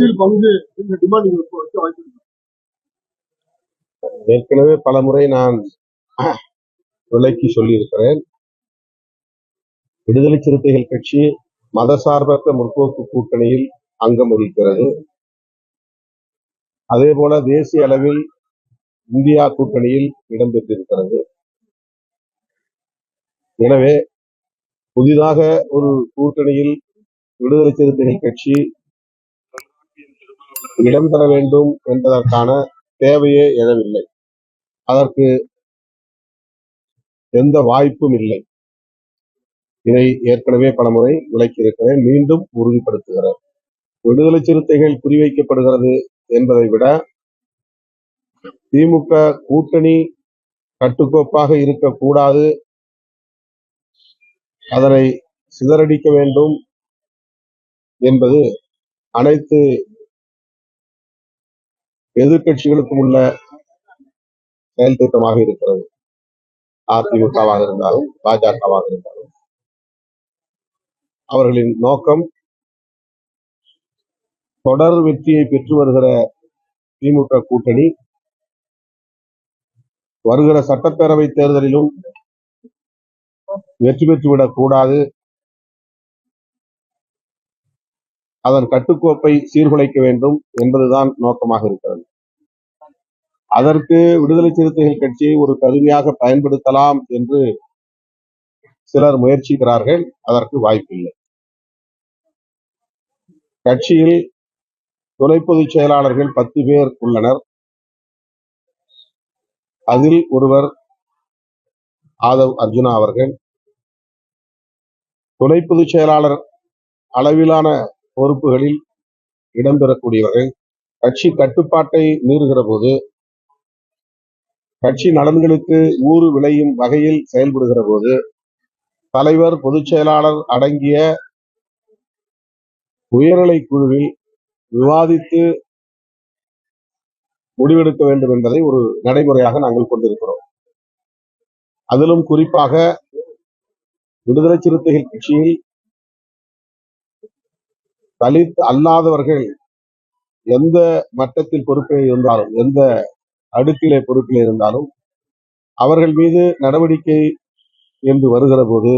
அரசியல் பங்கு இந்த டிமாண்ட் வாய்ப்பு ஏற்கனவே பல முறை நான் விலைக்கு சொல்லியிருக்கிறேன். விடுதலை சிறுத்தைகள் கட்சி மதசார்பற்ற முற்போக்கு கூட்டணியில் அங்கம் வகிக்கிறது. அதே போல தேசிய அளவில் இந்தியா கூட்டணியில் இடம்பெற்றிருக்கிறது எனவே புதிதாக ஒரு கூட்டணியில் விடுதலை சிறுத்தைகள் கட்சி இடம் பெற வேண்டும் என்பதற்கான தேவையே எழவில்லை அதற்கு எந்த வாய்ப்பும் இல்லை. இதை ஏற்கனவே பலமுறை விளக்கியிருக்கிறேன். மீண்டும் உறுதிப்படுத்துகிறேன். விடுதலை சிறுத்தைகள் குறிவைக்கப்படுகிறது என்பதை விட திமுக கூட்டணி கட்டுக்கோப்பாக இருக்கக்கூடாது. அதனை சிதறடிக்க வேண்டும் என்பது அனைத்து எதிர்கட்சிகளுக்கும் உள்ள செயல் திட்டமாக இருக்கிறது. அதிமுகவாக இருந்தாலும் பாஜகவாக இருந்தாலும். அவர்களின் நோக்கம் தொடர் வெற்றியை பெற்று வருகிற திமுக கூட்டணி வருகிற சட்டப்பேரவை தேர்தலிலும் வெற்றி பெற்றுவிடக் கூடாது. அதன் கட்டுக்கோப்பை சீர்குலைக்க வேண்டும் என்பதுதான் நோக்கமாக இருக்கிறது. அதற்கு விடுதலை சிறுத்தைகள் கட்சியை ஒரு கருவியாக பயன்படுத்தலாம் என்று சிலர் முயற்சிக்கிறார்கள். அதற்கு வாய்ப்பில்லை கட்சியில் துணை பொதுச் செயலாளர்கள் பத்து பேர் உள்ளனர். அதில் ஒருவர் ஆதவ் அர்ஜுனா அவர்கள். துணை பொதுச் செயலாளர் அளவிலான பொறுப்புகளில் இடம்பெறக்கூடியவர்கள். கட்சி கட்டுப்பாட்டை மீறுகிற போது கட்சி நலன்களுக்கு ஊறு விளையும் வகையில் செயல்படுகிற போது தலைவர் பொதுச் செயலாளர் அடங்கிய உயர்நிலை குழுவில் விவாதித்து முடிவெடுக்க வேண்டும் என்பதை ஒரு நடைமுறையாக நாங்கள் கொண்டிருக்கிறோம். அதிலும் குறிப்பாக விடுதலை சிறுத்தைகள் கட்சியில் தலித் அல்லாதவர்கள் எந்த மட்டத்தில் பொறுப்பே இருந்தாலும் எந்த அடுக்கிலே பொறுப்பில் இருந்தாலும் அவர்கள் மீது நடவடிக்கை என்று வருகிற போது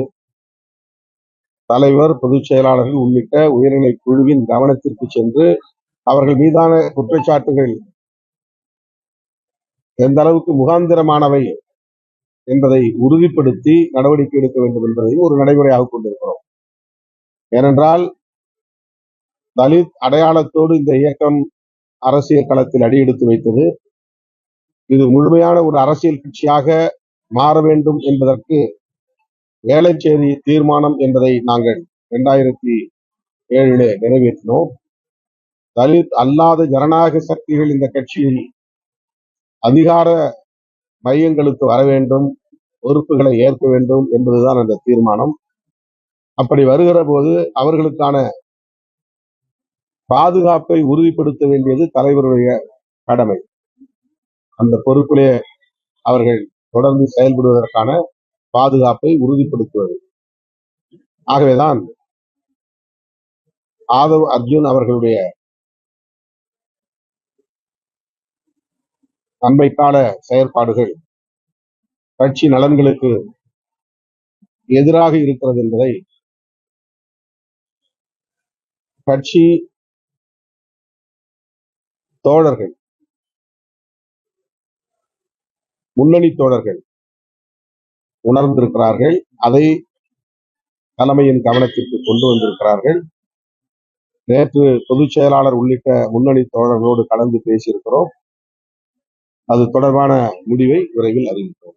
தலைவர் பொதுச் செயலாளர்கள் உள்ளிட்ட உயர்நிலை குழுவின் கவனத்திற்கு சென்று அவர்கள் மீதான குற்றச்சாட்டுகள் எந்த அளவுக்கு முகாந்திரமானவை என்பதை உறுதிப்படுத்தி நடவடிக்கை எடுக்க வேண்டும் என்பதையும் ஒரு நடைமுறையாக கொண்டிருக்கிறோம். ஏனென்றால் தலித் அடையாளத்தோடு இந்த இயக்கம் அரசியல் களத்தில் அடியெடுத்து வைத்தது. இது முழுமையான ஒரு அரசியல் கட்சியாக மாற வேண்டும் என்பதற்கு வேளச்சேரி தீர்மானம் என்பதை நாங்கள் இரண்டாயிரத்தி ஏழிலே நிறைவேற்றினோம். தலித் அல்லாத ஜனநாயக சக்திகள் இந்த கட்சியில் அதிகார மையங்களுக்கு வர வேண்டும் பொறுப்புகளை ஏற்க வேண்டும் என்பதுதான் அந்த தீர்மானம். அப்படி வருகிற போது அவர்களுக்கான பாதுகாப்பை உறுதிப்படுத்த வேண்டியது தலைவருடைய கடமை. அந்த பொறுப்பிலே அவர்கள் தொடர்ந்து செயல்படுவதற்கான பாதுகாப்பை உறுதிப்படுத்துவது. ஆகவேதான் ஆதவ் அர்ஜுன் அவர்களுடைய அண்மைக்கால செயற்பாடுகள் கட்சி நலன்களுக்கு எதிராக இருக்கிறது என்பதை கட்சி தோழர்கள் முன்னணி தோழர்கள் உணர்ந்திருக்கிறார்கள். அதை தலைமையின் கவனத்திற்கு கொண்டு வந்திருக்கிறார்கள். நேற்று பொதுச் செயலாளர் உள்ளிட்ட முன்னணி தோழர்களோடு கலந்து பேசியிருக்கிறோம். அது தொடர்பான முடிவை விரைவில் அறிவிப்போம்.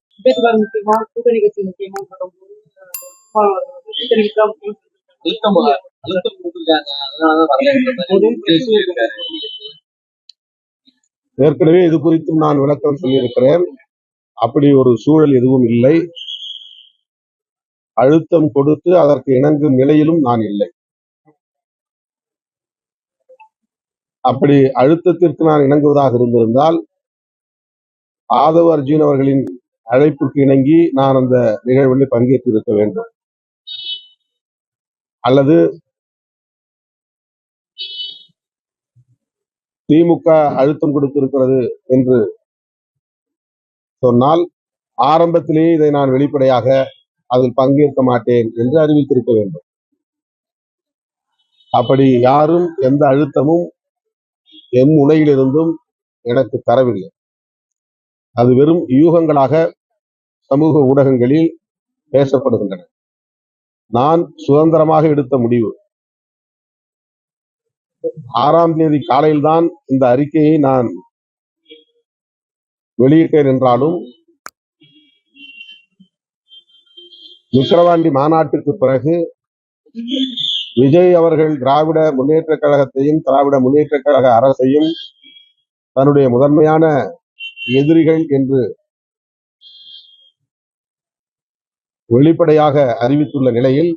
ஏற்கனவே இது குறித்தும் நான் விளக்கம் சொல்லியிருக்கிறேன். அப்படி ஒரு சூழல் எதுவும் இல்லை. அழுத்தம் கொடுத்து அதற்கு இணங்கும் நிலையிலும் நான் இல்லை. அப்படி அழுத்தத்திற்கு நான் இணங்குவதாக இருந்திருந்தால் ஆதவ அர்ஜுன் அவர்களின் அழைப்புக்கு இணங்கி நான் அந்த நிகழ்வில் பங்கேற்று இருக்க வேண்டும். அல்லது திமுக அழுத்தம் கொடுத்திருக்கிறது என்று சொன்னால் ஆரம்பத்திலேயே இதை நான் வெளிப்படையாக அதில் பங்கேற்க மாட்டேன் என்று அறிவித்திருக்க வேண்டும். அப்படி யாரும் எந்த அழுத்தமும் எம் முனையிலிருந்தும் எனக்கு தரவில்லை. அது வெறும் யூகங்களாக சமூக ஊடகங்களில் பேசப்படுகின்றன. நான் சுதந்திரமாக எடுத்த முடிவு. ஆறாம் தேதி காலையில்தான் இந்த அறிக்கையை நான் வெளியிட்டேன் என்றாலும் விக்கிரவாண்டி மாநாட்டுக்கு பிறகு விஜய் அவர்கள் திராவிட முன்னேற்ற கழகத்தையும் திராவிட முன்னேற்ற கழக அரசையும் தன்னுடைய முதன்மையான எதிரிகள் என்று வெளிப்படையாக அறிவித்துள்ள நிலையில்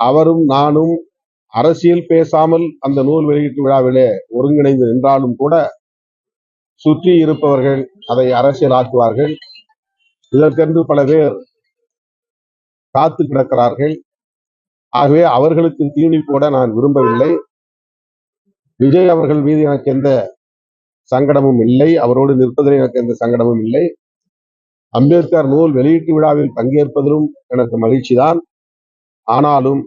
அவரும் நானும் அரசியல் பேசாமல் அந்த நூல் வெளியீட்டு விழாவிலே ஒருங்கிணைந்து நின்றாலும் கூட சுற்றி இருப்பவர்கள் அதை அரசியல் ஆக்குவார்கள் இதற்கென்று பல பேர் காத்து கிடக்கிறார்கள். ஆகவே அவர்களுக்கு தீனி போட நான் விரும்பவில்லை. விஜய் அவர்கள் மீது எனக்கு எந்த சங்கடமும் இல்லை. அவரோடு நிற்பதில் எனக்கு எந்த சங்கடமும் இல்லை. அம்பேத்கர் நூல் வெளியீட்டு விழாவில் பங்கேற்பதிலும் எனக்கு மகிழ்ச்சி தான் ஆனாலும்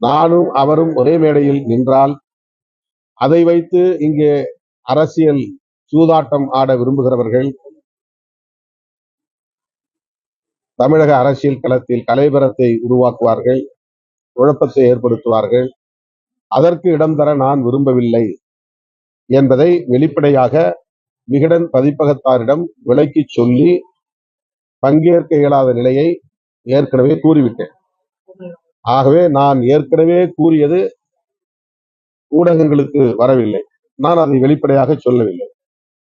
நானும் அவரும் ஒரே மேடையில் நின்றால் அதை வைத்து இங்கே அரசியல் சூதாட்டம் ஆட விரும்புகிறவர்கள் தமிழக அரசியல் களத்தில் கலைபரத்தை உருவாக்குவார்கள் குழப்பத்தை ஏற்படுத்துவார்கள். அதற்கு இடம் தர நான் விரும்பவில்லை என்பதை வெளிப்படையாக விகடன் பதிப்பகத்தாரிடம் விலக்கி சொல்லி பங்கேற்க இயலாத நிலையை ஏற்கனவே கூறிவிட்டேன். ஆகவே நான் ஏற்கனவே கூறியது ஊடகங்களுக்கு வரவில்லை. நான் அதை வெளிப்படையாக சொல்லவில்லை.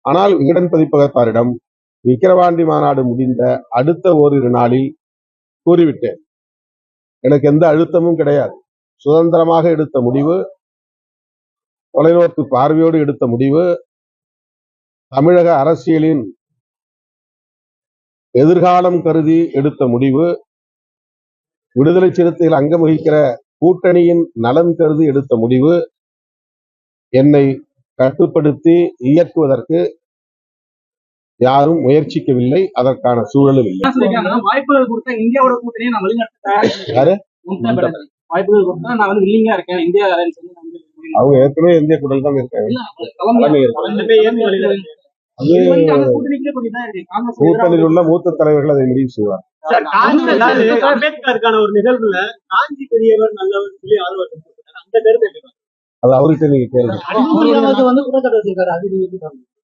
ஆனால் விகடன் பதிப்பகத்தாரிடம் விக்கிரவாண்டி மாநாடு முடிந்த அடுத்த ஓரிரு நாளில் கூறிவிட்டேன். எனக்கு எந்த அழுத்தமும் கிடையாது. சுதந்திரமாக எடுத்த முடிவு தொலைநோக்கு பார்வையோடு எடுத்த முடிவு தமிழக அரசியலின் எதிர்காலம் கருதி எடுத்த முடிவு விடுதலை சிறுத்தையில் அங்கம் வகிக்கிற கூட்டணியின் நலன் கருதி எடுத்த முடிவு என்னை கட்டுப்படுத்தி இயக்குவதற்கு யாரும் முயற்சிக்கவில்லை. அதற்கான சூழலும் இல்லை. வாய்ப்புகள் கொடுத்தா இந்தியாவோட கூட்டணியை நான் வழிநடத்த. வாய்ப்புகள் கொடுத்தா நான் வந்து வில்லிங்கா இருக்கேன். இந்தியா அவங்க ஏற்கனவே இந்திய குடல் தான் இருக்காங்க. கூட்டணியில் உள்ள மூத்த தலைவர்கள் அதை முடிவு செய்வார். அம்பேத்கருக்கான ஒரு நிகழ்வுல காஞ்சி பெரியவர் நல்லவர் சொல்லி ஆதரவு. அந்த கருத்து? அது அவர்கிட்ட நீங்க கேளுங்க?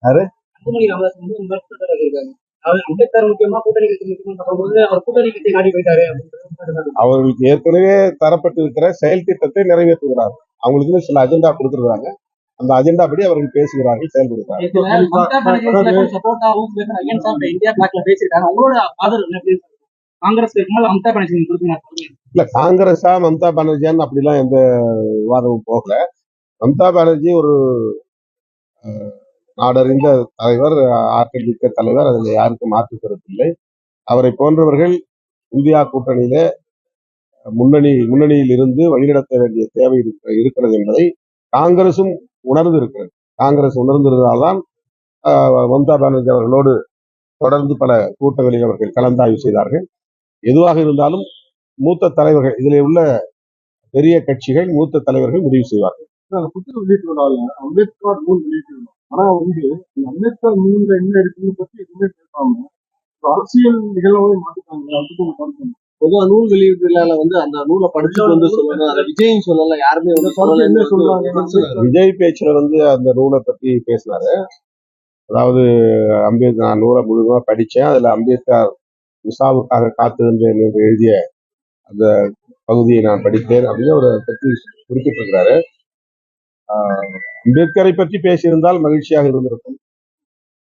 யாரு? அவர்களுக்கு ஏற்கனவே தரப்பட்டிருக்கிற செயல் திட்டத்தை நிறைவேற்றுகிறார். அவங்களுக்கு சில அஜெண்டா கொடுத்திருக்காங்க அந்த அஜெண்டா படி அவர்கள் பேசுகிறார்கள் செயல்படுகிறார்கள்? காங்கிரஸ் மம்தா பானர்ஜி இல்ல காங்கிரஸா மம்தா பானர்ஜியான்னு அப்படிலாம் எந்த விவாதமும் போகல. மம்தா பானர்ஜி ஒரு நாடறிந்த தலைவர் ஆற்றல் மிக்க தலைவர். அதில் யாருக்கும் மாற்று கருத்தில்லை அவரை போன்றவர்கள் இந்தியா கூட்டணியில முன்னணி முன்னணியில் இருந்து வழிநடத்த வேண்டிய தேவை இருக்கிறது என்பதை காங்கிரசும் உணர்ந்து இருக்கிறது. காங்கிரஸ் உணர்ந்திருந்தால்தான் மம்தா பானர்ஜி அவர்களோடு தொடர்ந்து பல கூட்டங்களில் அவர்கள் கலந்தாய்வு செய்தார்கள். எதுவாக இருந்தாலும் மூத்த தலைவர்கள் இதில் உள்ள பெரிய கட்சிகள் மூத்த தலைவர்கள் முடிவு செய்வார்கள். அந்த புத்தக வெளியீட்டு விழாவில் அம்பேத்கர் நூல் வெளியீட்டு விழா. ஆனா வந்து அம்பேத்கர் நூல்ல என்ன இருக்குன்னு பத்தி எதுவுமே பேசாம அரசியல் நிகழ்வை மாத்திட்டாங்க. அதுக்கு ஒரு கருத்து என்ன? பொதுவா நூல் வெளியீட்டு விழால வந்து அந்த நூலை படிச்சுட்டு வந்து சொல்லணும். அதை விஜயும் சொல்லல யாருமே வந்து என்ன சொல்றாங்க? விஜய் பேச்சுல வந்து அந்த நூலை பத்தி பேசினாரு. அதாவது அம்பேத்கர் நான் நூலை முழுவதுமா படிச்சேன். அதுல அம்பேத்கர் விசாவுக்காக காத்திருந்தேன் என்று எழுதிய அந்த பகுதியை நான் படித்தேன் அப்படின்னு ஒரு பற்றி குறிப்பிட்டிருக்கிறாரு. அம்பேத்கரை பற்றி பேசியிருந்தால் மகிழ்ச்சியாக இருந்திருக்கும்.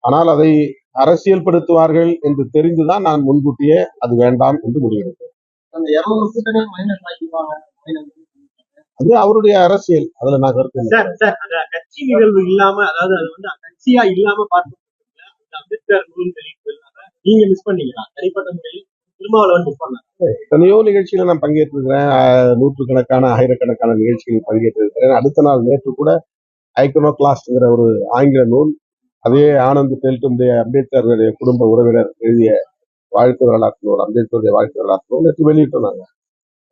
ஆனால் அதை அரசியல்படுத்துவார்கள் என்று தெரிந்துதான் நான் முன்கூட்டியே அது வேண்டாம் என்று முடிவெடுத்தேன். அது அவருடைய அரசியல். அதுல நான் கருத்து கட்சி நிகழ்வு இல்லாம அதாவது அது வந்து கட்சியா இல்லாம பார்த்து அம்பேத்கர் நூல் வெளியீட்டு நீங்க மிஸ் பண்ணீங்களா? தனிப்பட்ட முறையில் திருமாவளவன் புக் பண்ணாங்க எத்தனையோ நிகழ்ச்சியில நான் பங்கேற்றிருக்கிறேன். நூற்றுக்கணக்கான ஆயிரக்கணக்கான நிகழ்ச்சிகளில் பங்கேற்றிருக்கிறேன். அடுத்த நாள் நேற்று கூட ஐக்கனோகிளாஸ்ட்ங்கிற ஒரு ஆங்கில நூல் அதே ஆனந்த் டெல்ட்டுடைய அம்பேத்கருடைய குடும்ப உறவினர் எழுதிய வாழ்த்து வரலாற்று நூல் அம்பேத்கருடைய வாழ்த்து வரலாற்று நூல் நேற்று வெளியிட்டோம் நாங்கள்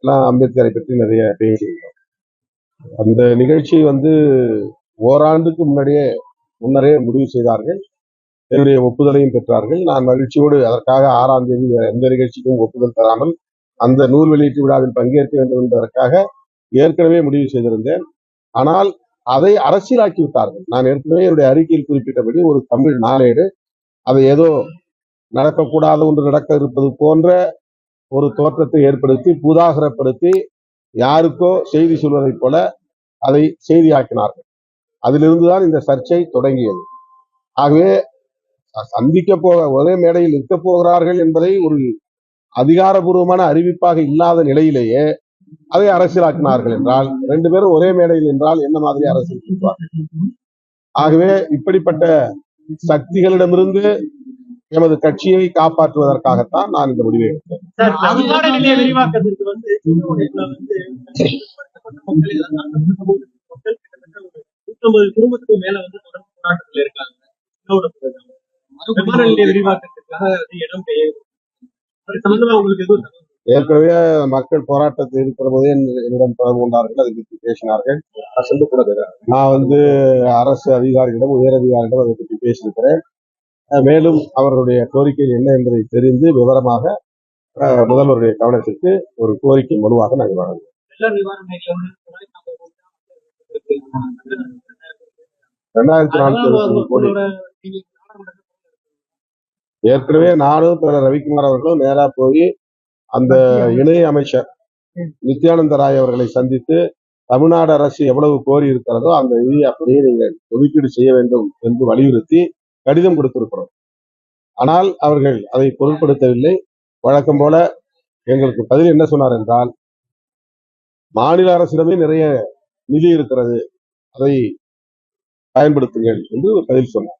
எல்லாம் அம்பேத்கரை பற்றி நிறைய பேசியிருந்தோம். அந்த நிகழ்ச்சி வந்து ஓராண்டுக்கு முன்னாடியே முன்னரே முடிவு செய்தார்கள். என்னுடைய ஒப்புதலையும் பெற்றார்கள். நான் மகிழ்ச்சியோடு அதற்காக ஆறாம் தேதி எந்த நிகழ்ச்சிக்கும் ஒப்புதல் தராமல் அந்த நூல் வெளியீட்டு விழாவில் பங்கேற்க வேண்டும் என்பதற்காக ஏற்கனவே முடிவு செய்திருந்தேன். ஆனால் அதை அரசியலாக்கி விட்டார்கள். நான் ஏற்கனவே என்னுடைய அறிக்கையில் குறிப்பிட்டபடி ஒரு தமிழ் நாளேடு. அதை ஏதோ நடக்கக்கூடாத ஒன்று நடக்க இருப்பது போன்ற ஒரு தோற்றத்தை ஏற்படுத்தி பூதாகரப்படுத்தி யாருக்கோ செய்தி சொல்வதைப் போல அதை செய்தியாக்கினார்கள். அதிலிருந்துதான் இந்த சர்ச்சை தொடங்கியது. ஆகவே சந்திக்க போக ஒரே மேடையில் இருக்க போகிறார்கள் என்பதை ஒரு அதிகாரபூர்வமான அறிவிப்பாக இல்லாத நிலையிலேயே அதை அரசியலாக்கினார்கள் என்றால் ரெண்டு பேரும் ஒரே மேடையில் என்றால் என்ன மாதிரி அரசியல் செய்வார்கள்? ஆகவே இப்படிப்பட்ட சக்திகளிடமிருந்து எமது கட்சியை காப்பாற்றுவதற்காகத்தான் நான் இந்த முடிவை எடுத்தேன். குடும்பத்துக்கு மேல வந்து தொடர்ந்து போராட்டத்தில் இருக்காங்க ஏற்கனவே மக்கள் போராட்டத்தில் இருக்கிற போதே என்- என்னிடம் தொடர்பு கொண்டார்கள் அதை பற்றி பேசினார்கள். நான் வந்து அரசு அதிகாரிகளிடம் உயர் அதிகாரிகளிடம் அதை பற்றி பேசியிருக்கிறேன். மேலும் அவர்களுடைய கோரிக்கைகள் என்ன என்பதை தெரிந்து விவரமாக முதல்வருடைய கவனத்திற்கு ஒரு கோரிக்கை மனுவாக நாங்கள் வழங்குவோம். ரெண்டாயிரத்தி நானூத்தி கோடி. ஏற்கனவே நானும் திரு ரவிக்குமார் அவர்களும் நேரா போய் அந்த இணை அமைச்சர் நித்யானந்த ராய் அவர்களை சந்தித்து தமிழ்நாடு அரசு எவ்வளவு கோரி இருக்கிறதோ அந்த நிதியை அப்படியே நீங்கள் ஒதுக்கீடு செய்ய வேண்டும் என்று வலியுறுத்தி கடிதம் கொடுத்திருக்கிறோம். ஆனால் அவர்கள் அதை பொருட்படுத்தவில்லை. வழக்கம் போல எங்களுக்கு பதில் என்ன சொன்னார் என்றால் மாநில அரசிடமே நிறைய நிதி இருக்கிறது. அதை பயன்படுத்துங்கள் என்று பதில் சொன்னார்.